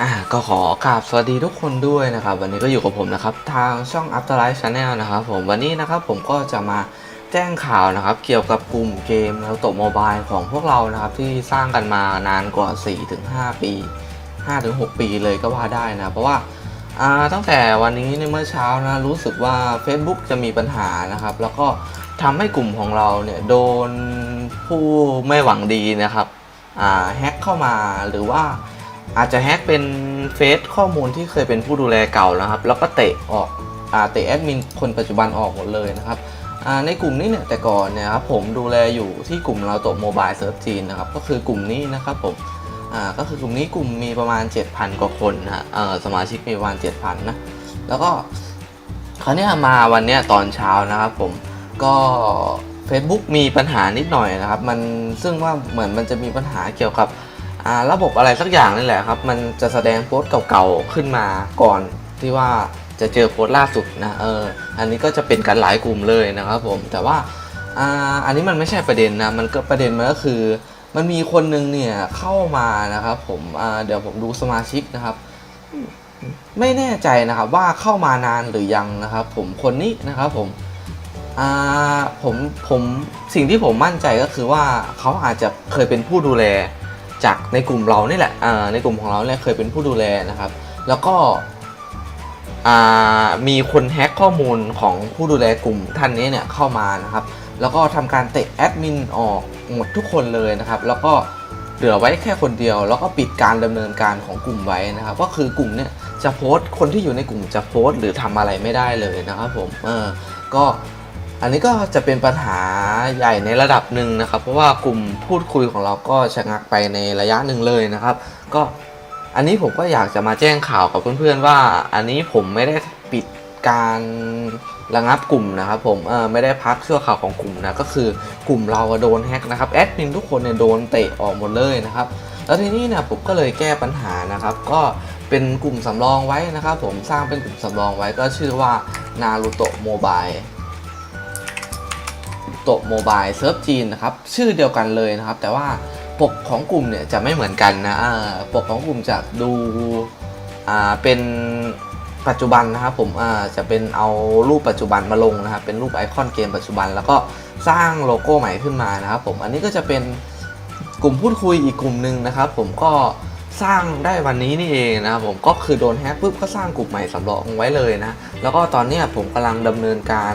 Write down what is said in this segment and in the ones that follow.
อ่าก็ขอกราบสวัสดีทุกคนด้วยนะครับ วันนี้ก็อยู่กับผมนะครับ ทางช่อง After Life Channel นะครับผมวันนี้นะครับผมก็จะมาแจ้งข่าวนะครับ เกี่ยวกับกลุ่มเกมแล้วตกโมบายของพวกเรานะครับที่สร้างกันมานานกว่า 4-5 ปี 5-6 ปีเลยก็ว่าได้นะ เพราะว่าอ่าตั้งแต่วันนี้ในเมื่อเช้านะรู้สึกว่า Facebook จะมีปัญหานะครับ แล้วก็ทำให้กลุ่มของเราเนี่ยโดนผู้ไม่หวังดีนะครับอ่าแฮ็กเข้ามาหรือว่า อาจจะแฮ็กเป็นเฟซข้อมูลที่เคยเป็นผู้ดูแลเก่านะครับ แล้วก็เตะออกอาเตะแอดมินคนปัจจุบันออกหมดเลยนะครับในกลุ่มนี้เนี่ยแต่ก่อนเนี่ยครับผมดูแลอยู่ที่กลุ่มเราโตโมบายเซิร์ฟจีนนะครับก็คือกลุ่มนี้นะครับผมอ่าก็คือกลุ่มนี้กลุ่มมีประมาณ 7,000 กว่าคนนะเออสมาชิกมีประมาณ 7,000 นะ แล้วก็คราวนี้มาวันเนี้ยตอนเช้านะครับผมก็ Facebook มีปัญหานิดหน่อยนะครับ มันซึ่งว่าเหมือนมันจะมีปัญหาเกี่ยวกับ ระบบอะไรสักอย่างนี่แหละครับ มันจะแสดงโพสต์เก่าๆขึ้นมาก่อนที่ว่าจะเจอโพสต์ล่าสุดนะเอออันนี้ก็จะเป็นกันหลายกลุ่มเลยนะครับผมแต่ว่าอ่าอันนี้มันไม่ใช่ประเด็นนะมันก็ประเด็นมันก็คือ มันมีคนหนึงเนี่ยเข้ามานะครับผมอ่าเดี๋ยวผมดูสมาชิกนะครับ ไม่แน่ใจนะครับว่าเข้ามานานหรือยังนะครับ ผมคนนี้นะครับผมอ่าผมผมสิ่งที่ผมมั่นใจก็คือว่าเขาอาจจะเคยเป็นผู้ดูแล จากในกลุ่มเรานี่แหละอ่าในกลุ่มของเราเนี่ยเคยเป็นผู้ดูแลนะครับ แล้วก็อ่ามีคนแฮ็กข้อมูลของผู้ดูแลกลุ่มท่านนี้เนี่ยเข้ามานะครับ แล้วก็ทำการเตะแอดมินออกหมดทุกคนเลยนะครับ แล้วก็เหลือไว้แค่คนเดียว แล้วก็ปิดการดำเนินการของกลุ่มไว้นะครับ ก็คือกลุ่มเนี่ยจะโพสต์คนที่อยู่ในกลุ่มจะโพสต์หรือทำอะไรไม่ได้เลยนะครับผมเออก็ อันนี้ก็จะเป็นปัญหาใหญ่ในระดับหนึ่งนะครับ เพราะว่ากลุ่มพูดคุยของเราก็ชะงักไปในระยะหนึ่งเลยนะครับ ก็อันนี้ผมก็อยากจะมาแจ้งข่าวกับเพื่อนๆว่า อันนี้ผมไม่ได้ปิดการระงับกลุ่มนะครับผมเออไม่ได้พักชั่วข่าวของกลุ่มนะก็คือกลุ่มเราโดนแฮกนะครับแอดมินทุกคนเนี่ยโดนเตะออกหมดเลยนะครับแล้วทีนี้เนี่ยผมก็เลยแก้ปัญหานะครับ ก็เป็นกลุ่มสำรองไว้นะครับ ผมสร้างเป็นกลุ่มสำรองไว้ก็ชื่อว่านารูโตะโมบาย โตะโมบายเซิร์ฟจีนนะครับชื่อเดียวกันเลยนะครับ แต่ว่าปกของกลุ่มเนี่ยจะไม่เหมือนกันนะปกของกลุ่มจะดูเป็นปัจจุบันนะครับผมจะเป็นเอารูปปัจจุบันมาลงนะครับเป็นรูปไอคอนเกมปัจจุบัน แล้วก็สร้างโลโก้ใหม่ขึ้นมานะครับผมอันนี้ก็จะเป็นกลุ่มพูดคุยอีกกลุ่มหนึ่งนะครับ ผมก็สร้างได้วันนี้นี่เองนะครับผมก็คือโดนแฮ็กปุ๊บก็สร้างกลุ่มใหม่สำรองไว้เลยนะแล้วก็ตอนนี้ผมกำลังดำเนินการ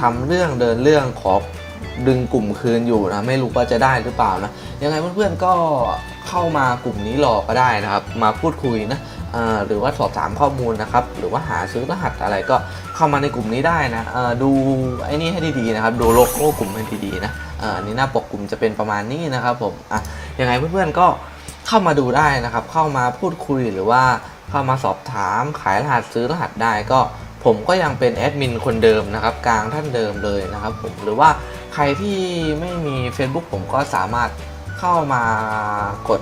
ทำเรื่องเดินเรื่องขอดึงกลุ่มคืนอยู่นะไม่รู้ว่าจะได้หรือเปล่านะยังไงเพื่อนๆก็เข้ามากลุ่มนี้รอก็ได้นะครับ มาพูดคุยนะหรือว่าสอบถามข้อมูลนะครับ หรือว่าหาซื้อรหัสอะไรก็เข้ามาในกลุ่มนี้ได้นะดูไอ้นี่ให้ดีๆนะครับ ดูโลโก้กลุ่มให้ดีๆนะอันนี้หน้าปกกลุ่มจะเป็นประมาณนี้นะครับผมอะยังไงเพื่อนๆก็เข้ามาดูได้นะครับ เข้ามาพูดคุยหรือว่าเข้ามาสอบถามขายรหัสซื้อรหัสได้ก็ ผมก็ยังเป็นแอดมินคนเดิมนะครับกลางท่านเดิมเลยนะครับผมหรือว่าใครที่ไม่มี Facebook ผมก็สามารถเข้ามากด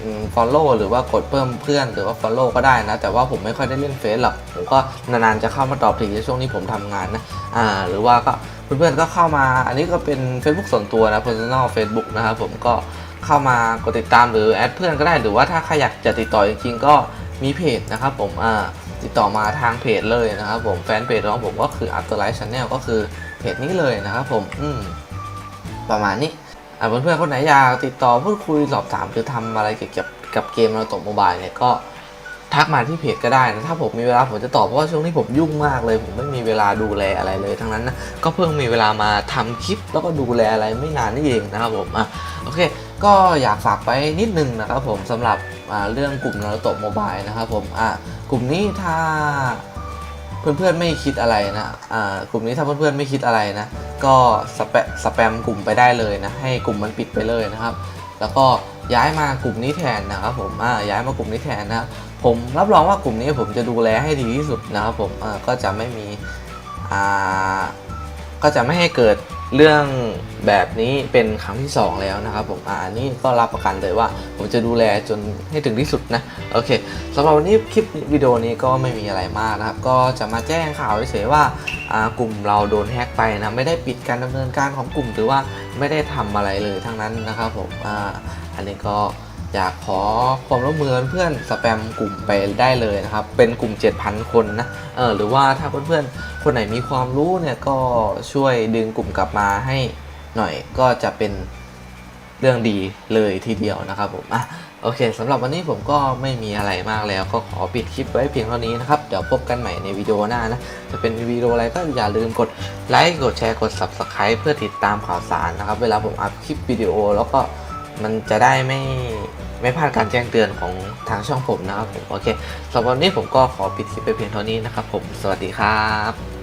อืม follow หรือว่ากดเพิ่มเพื่อนหรือว่า follow ก็ได้นะ แต่ว่าผมไม่ค่อยได้เล่นเฟซหรอกผมก็นานๆจะเข้ามาตอบทีในช่วงนี้ผมทำงานนะอ่าหรือว่าก็เพื่อนๆก็เข้ามาอันนี้ก็เป็น Facebook ส่วนตัวนะ personal Facebook นะครับผมก็เข้ามากดติดตามหรือแอดเพื่อนก็ได้หรือว่าถ้าใครอยากจะติดต่อจริงๆก็มีเพจนะครับผมอ่า ติดต่อมาทางเพจเลยนะครับผมแฟนเพจของผมก็คือ Afterlife Channel ก็คือเพจนี้เลยนะครับผมอืมประมาณนี้อะเพื่อนๆคนไหนอยากติดต่อพูดคุยสอบถามหรือทำอะไรเกี่ยวกับกับเกมเราตกโมบายเนี่ยก็ทักมาที่เพจก็ได้นะถ้าผมมีเวลาผมจะตอบเพราะว่าช่วงนี้ผมยุ่งมากเลย ผมไม่มีเวลาดูแลอะไรเลยทั้งนั้นนะก็เพิ่งมีเวลามาทำคลิปแล้วก็ดูแลอะไรไม่นานนี่เองนะครับผมอะโอเค ก็อยากฝากไปนิดนึงนะครับผมสำหรับ เรื่องกลุ่มนารุโตะโมบายนะครับผมอ่ากลุ่มนี้ถ้าเพื่อนๆไม่คิดอะไรนะอ่ากลุ่มนี้ถ้าเพื่อนๆไม่คิดอะไรนะก็สแปสแปมกลุ่มไปได้เลยนะให้กลุ่มมันปิดไปเลยนะครับ แล้วก็ย้ายมากลุ่มนี้แทนนะครับผมอ่าย้ายมากลุ่มนี้แทนนะผมรับรองว่ากลุ่มนี้ผมจะดูแลให้ดีที่สุดนะครับผมอ่าก็จะไม่มีอ่าก็จะไม่ให้เกิด เรื่องแบบนี้เป็นครั้งที่ 2 แล้วนะครับผมอ่านนี้ก็รับประกันเลยว่า ผมจะดูแลจนให้ถึงที่สุดนะโอเคสำหรับวันนี้คลิปวิดีโอนี้ก็ไม่มีอะไรมากนะครับ ก็จะมาแจ้งข่าวเฉยๆว่าอ่ากลุ่มเราโดนแฮ็กไปนะไม่ได้ปิดการดำเนินการของกลุ่ม หรือว่าไม่ได้ทำอะไรเลยทั้งนั้นนะครับผมอ่าอันนี้ก็ อยากขอความร่วมมือเพื่อนสแปมกลุ่มไปได้เลยนะครับ เป็นกลุ่ม 7,000 คนนะเออหรือว่าถ้าเพื่อนๆ คนไหนมีความรู้เนี่ยก็ช่วยดึงกลุ่มกลับมาให้หน่อยก็จะเป็นเรื่องดีเลยทีเดียวนะครับผมอะโอเคสำหรับวันนี้ผมก็ไม่มีอะไรมากแล้ว ก็ขอปิดคลิปไว้เพียงเท่านี้นะครับ เดี๋ยวพบกันใหม่ในวิดีโอหน้านะ จะเป็นวิดีโออะไรก็อย่าลืมกดไลค์กดแชร์กด Subscribe เพื่อติดตามข่าวสารนะครับ เวลาผมอัพคลิปวิดีโอแล้วก็มันจะได้ไม่ ไม่พลาดการแจ้งเตือนของทางช่องผมนะครับผมโอเคสำหรับวันนี้ผมก็ขอปิดคลิปไปเพียงเท่านี้นะครับผมสวัสดีครับ